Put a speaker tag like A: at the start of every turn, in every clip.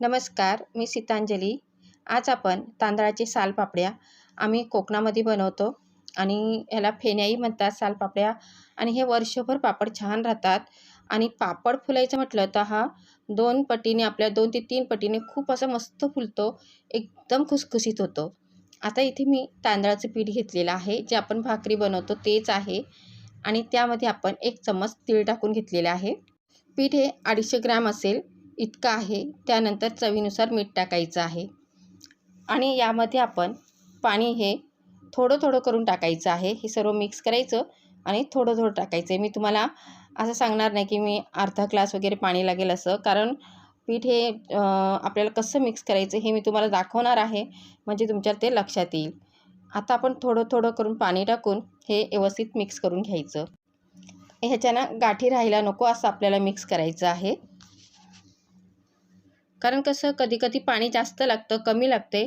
A: नमस्कार मी सीतांजली. आज आपण तांदळाचे सालपापड्या आम्ही कोकणामध्ये बनवतो आणि ह्याला फेण्याही म्हणतात सालपापड्या. आणि हे वर्षभर पापड छान राहतात. आणि पापड फुलायचं म्हटलं तर हा दोन पटीने आपल्या दोन ते तीन पटीने खूप असं मस्त फुलतो एकदम खुसखुशीत होतो. आता इथे मी तांदळाचं पीठ घेतलेलं आहे जे आपण भाकरी बनवतो तेच आहे. आणि त्यामध्ये आपण एक चम्मच तीळ टाकून घेतलेलं आहे. पीठ हे अडीचशे ग्रॅम असेल. इतकं आहे त्यानंतर चवीनुसार मीठ टाकायचं आहे. आणि यामध्ये आपण पाणी हे थोडं थोडं करून टाकायचं आहे. हे सर्व मिक्स करायचं आणि थोडं थोडं टाकायचं आहे. मी तुम्हाला असं सांगणार नाही की मी अर्धा ग्लास वगैरे पाणी लागेल असं. कारण पीठ हे आपल्याला कसं मिक्स करायचं हे मी तुम्हाला दाखवणार आहे. म्हणजे तुमच्या ते लक्षात येईल. आता आपण थोडं थोडं करून पाणी टाकून हे व्यवस्थित मिक्स करून घ्यायचं. ह्याच्यानं गाठी राहायला नको असं आपल्याला मिक्स करायचं आहे. कारण कसं कधी कधी पाणी जास्त लागतं कमी लागते.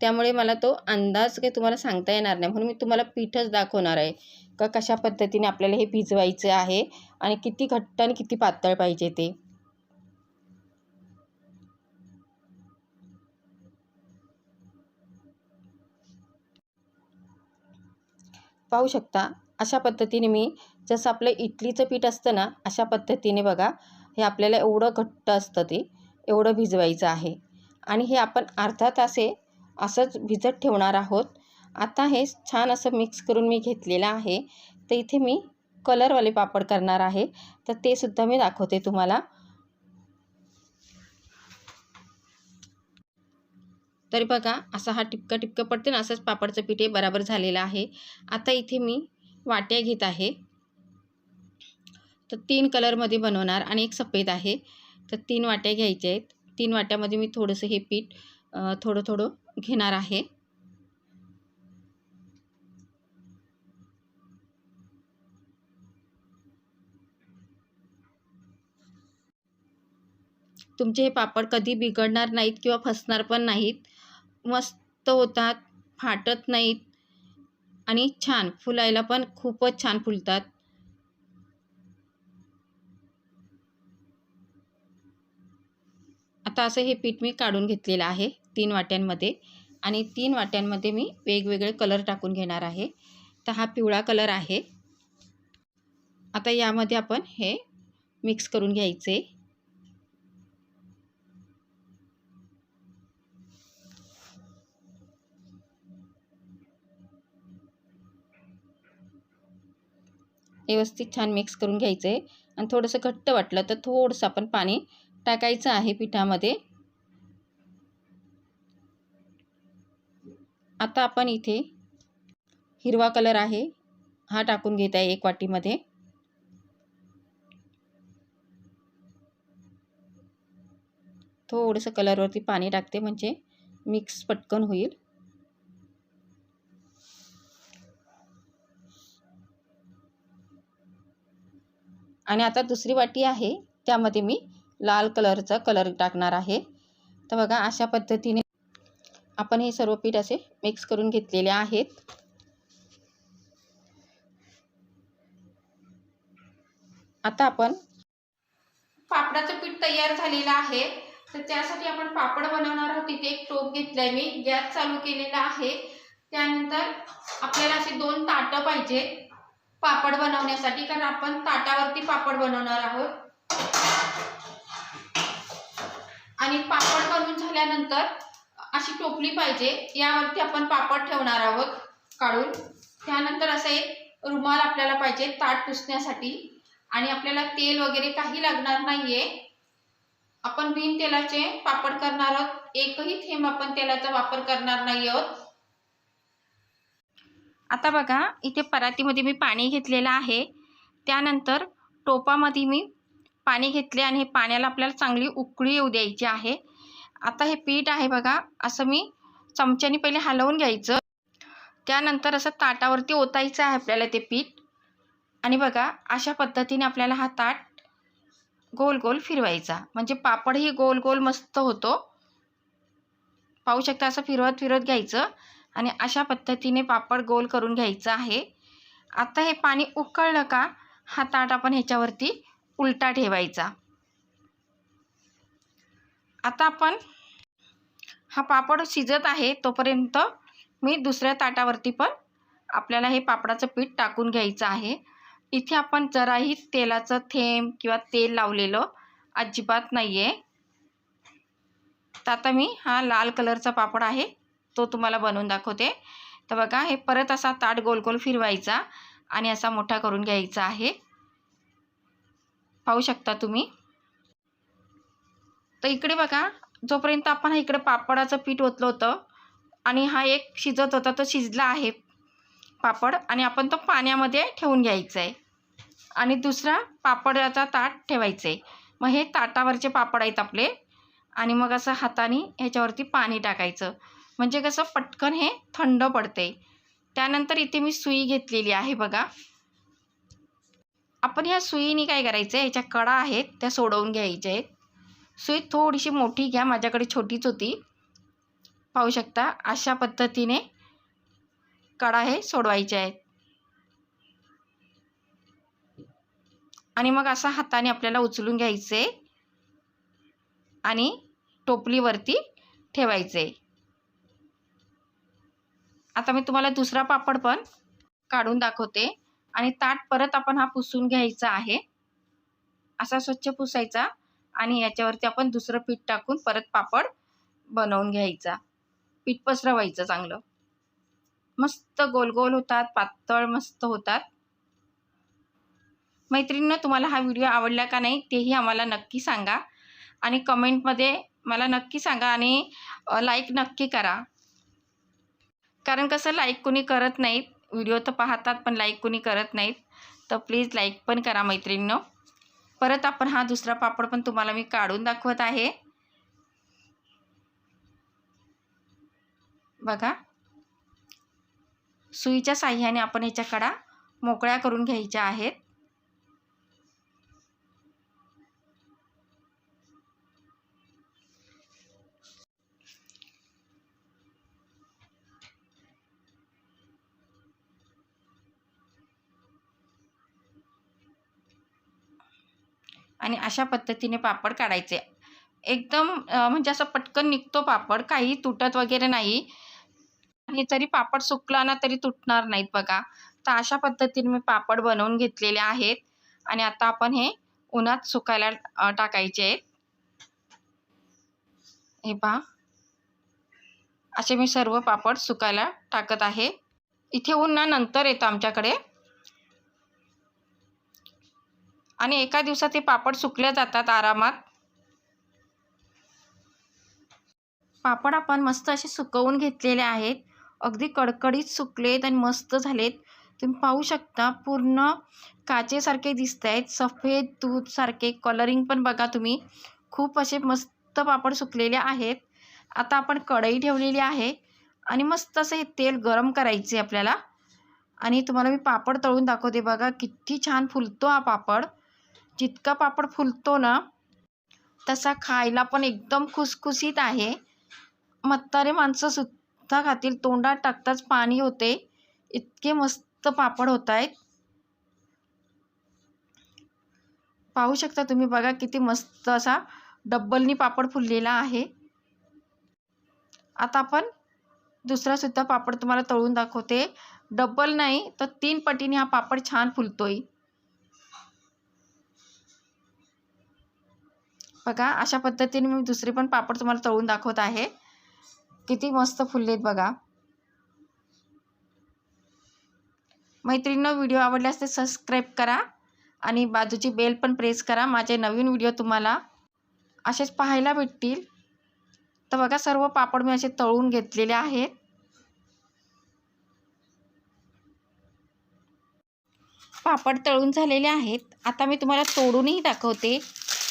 A: त्यामुळे मला तो अंदाज काही तुम्हाला सांगता येणार नाही. म्हणून मी तुम्हाला पीठच दाखवणार आहे. का कशा पद्धतीने आपल्याला हे भिजवायचं आहे आणि किती घट्ट आणि किती पातळ पाहिजे ते. पाहू शकता अशा पद्धतीने मी जसं आपलं इडलीचं पीठ असतं ना अशा पद्धतीने बघा हे आपल्याला एवढं घट्ट असतं ते. एवढं भिजवायचं आहे. आणि हे आपण अर्धा तासे असंच भिजत ठेवणार आहोत. आता हे छान असं मिक्स करून मी घेतलेलं आहे. तर इथे मी कलरवाले पापड करणार आहे. तर ते सुद्धा मी दाखवते तुम्हाला. तरी बघा असा हा टिपका टिपका पडते ना असंच पापडचं पिठे बराबर झालेलं आहे. आता इथे मी वाट्या घेत आहे. तर तीन कलरमध्ये बनवणार आणि एक सफेद आहे. तर तीन वाट्या घ्यायच्या आहेत. तीन वाट्यामध्ये मी थोडंसं हे पीठ थोडं थोडं घेणार आहे. तुमचे हे पापड कधी बिघडणार नाहीत किंवा फसणार पण नाहीत. मस्त होतात फाटत नाहीत आणि छान फुलायला पण खूपच छान फुलतात. आता असं हे पीठ मी काढून घेतलेलं आहे तीन वाट्यांमध्ये आणि तीन वाट्यांमध्ये मी वेगवेगळे कलर टाकून घेणार आहे. तर हा पिवळा कलर आहे. आता यामध्ये आपण हे मिक्स करून घ्यायचे. व्यवस्थित छान मिक्स करून घ्यायचं. आहे आणि थोडंसं घट्ट वाटलं तर थोडंसं आपण पाणी टाकायचं आहे पिठामध्ये. आता आपण इथे हिरवा कलर आहे हा टाकून घेत आहे एक वाटीमध्ये. थोडंसं कलरवरती पाणी टाकते म्हणजे मिक्स पटकन होईल. आणि आता दुसरी वाटी आहे त्यामध्ये मी लाल कलरचा कलर टाकणार आहे. तर बघा अशा पद्धतीने आपण हे सर्व पीठ असे मिक्स करून घेतलेले आहेत. आता आपण पापडाचं पीठ तयार झालेलं आहे. तर त्यासाठी आपण पापड बनवणार आहोत. तिथे एक टोप घेतलाय मी. गॅस चालू केलेला आहे. त्यानंतर आपल्याला असे दोन ताटं पाहिजे पापड बनवण्यासाठी. कारण आपण ताटावरती पापड बनवणार आहोत. आणि पापड बनवून झाल्यानंतर अशी टोपली पाहिजे यावरती आपण पापड ठेवणार आहोत काढून. त्यानंतर असं एक रुमाल आपल्याला पाहिजे ताट पुसण्यासाठी. आणि आपल्याला तेल वगैरे काही लागणार नाहीये. आपण बिन तेलाचे पापड करणार आहोत. एकही थेंब आपण तेलाचा वापर करणार नाही आहोत. आता बघा इथे परातीमध्ये मी पाणी घेतलेलं आहे. त्यानंतर टोपामध्ये मी पाणी घेतले आणि हे पाण्याला आपल्याला चांगली उकळी येऊ द्यायची आहे. आता हे पीठ आहे बघा असं मी चमच्याने पहिले हलवून घ्यायचं. त्यानंतर असं ताटावरती ओतायचं आहे आपल्याला ते पीठ. आणि बघा अशा पद्धतीने आपल्याला हा ताट गोल गोल फिरवायचा. म्हणजे पापडही गोल गोल मस्त होतो. पाहू शकता असं फिरवत फिरवत घ्यायचं. आणि अशा पद्धतीने पापड गोल करून घ्यायचं आहे. आता हे पाणी उकळलं का हा ताट आपण ह्याच्यावरती उलटा ठेवायचा. आता आपण हा पापड शिजत आहे तोपर्यंत मी दुसऱ्या ताटावरती पण आपल्याला हे पापडाचं पीठ टाकून घ्यायचं आहे. इथे आपण जराही तेलाचं थेंब किंवा तेल लावलेलं अजिबात नाही आहे तर आता मी हा लाल कलरचा पापड आहे तो तुम्हाला बनवून दाखवते. तर बघा हे परत असा ताट गोल गोल फिरवायचा आणि असा मोठा करून घ्यायचा आहे. पाहू शकता तुम्ही. तर इकडे बघा जोपर्यंत आपण इकडे पापडाचं पीठ ओतलं होतं आणि हा एक शिजत होता तो शिजला आहे पापड आणि आपण तो पाण्यामध्ये ठेवून घ्यायचा आहे आणि दुसरा पापडाचा ताट ठेवायचं आहे मग हे ताटावरचे पापड आहेत आपले आणि मग असं हाताने ह्याच्यावरती पाणी टाकायचं. म्हणजे कसं पटकन हे थंड पडते त्यानंतर इथे मी सुई घेतलेली आहे बघा. आपण ह्या सुईने काय करायचं आहे ह्याच्या कडा आहेत त्या सोडवून घ्यायच्या आहेत सुई थोडीशी मोठी घ्या माझ्याकडे छोटीच होती. पाहू शकता अशा पद्धतीने कडा हे सोडवायचे आहेत आणि मग असा हाताने आपल्याला उचलून घ्यायचे आणि टोपलीवरती ठेवायचे. आता मी तुम्हाला दुसरा पापड पण काढून दाखवते. आणि ताट परत आपण हा पुसून घ्यायचा आहे. असा स्वच्छ पुसायचा आणि याच्यावरती आपण दुसरं पीठ टाकून परत पापड बनवून घ्यायचा. पीठ पसरवायचं चांगलं. मस्त गोल गोल होतात पातळ मस्त होतात. मैत्रिणींनो तुम्हाला हा व्हिडिओ आवडला का नाही तेही आम्हाला नक्की सांगा. आणि कमेंटमध्ये मला नक्की सांगा आणि लाईक नक्की करा. कारण कसं लाईक कोणी करत नाहीत व्हिडिओ तर पाहतात पण लाईक कोणी करत नाहीत. तर प्लीज लाईक पण करा मैत्रिणीनं. परत आपण हा दुसरा पापड पण तुम्हाला मी काढून दाखवत आहे. बघा. सुईच्या साह्याने आपण ह्याच्या कडा मोकळ्या करून घ्यायच्या आहेत. आणि अशा पद्धतीने पापड काढायचे. एकदम म्हणजे असं पटकन निघतो पापड काही तुटत वगैरे नाही. आणि जरी पापड सुकला ना तरी तुटणार नाहीत बघा. तर अशा पद्धतीने मी पापड बनवून घेतलेले आहेत. आणि आता आपण हे उन्हात सुकायला टाकायचे. आहेत हे पहा. असे मी सर्व पापड सुकायला टाकत आहे. इथे ऊन ना नंतर येतं आमच्याकडे. आणि एका दिवसात हे पापड सुकल्या जातात आरामात. पापड आपण मस्त असे सुकवून घेतलेले आहेत. अगदी कडकडीत सुकलेत आणि मस्त झालेत. तुम्ही पाहू शकता पूर्ण काचेसारखे दिसत आहेत सफेद दूधसारखे कलरिंग पण बघा तुम्ही. खूप असे मस्त पापड सुकलेले आहेत. आता आपण कढई ठेवलेली आहे आणि मस्त असं हे तेल गरम करायचे आपल्याला. आणि तुम्हाला मी पापड तळून दाखवते बघा किती छान फुलतो हा पापड. जितका पापड फुलतो ना तसा खायला पण एकदम खुसखुशीत आहे. म्हातारे माणसं सुद्धा खातील तोंडात टाकताच पाणी होते. इतके मस्त पापड होत आहेत पाहू शकता तुम्ही बघा किती मस्त असा डब्बलनी पापड फुललेला आहे. आता आपण दुसरा सुद्धा पापड तुम्हाला तळून दाखवते. डब्बल नाही तर तीन पटीने हा पापड छान फुलतोय. बघा अशा पद्धतीने मी दुसरे पण पापड तुम्हाला तळून दाखवत आहे. किती मस्त फुललेत बघा. मैत्रिणींनो व्हिडिओ आवडल्यास ते सबस्क्राईब करा आणि बाजूची बेल पण प्रेस करा. माझे नवीन व्हिडिओ तुम्हाला असेच पाहायला भेटतील. तर बघा सर्व पापड मी असे तळून घेतलेले आहेत. पापड तळून झालेले आहेत. आता मी तुम्हाला तोडूनही दाखवते.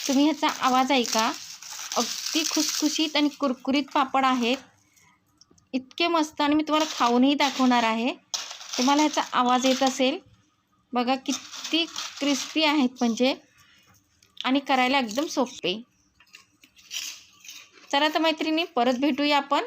A: तुम्ही ह्याचा आवाज ऐका. अगदी खुसखुशीत आणि कुरकुरीत पापड आहेत. इतके मस्त आणि मी तुम्हाला खाऊनही दाखवणार आहे. तुम्हाला ह्याचा आवाज येत असेल. बघा किती क्रिस्पी आहेत म्हणजे. आणि करायला एकदम सोपे. चला तर मैत्रिणी परत भेटूया आपण.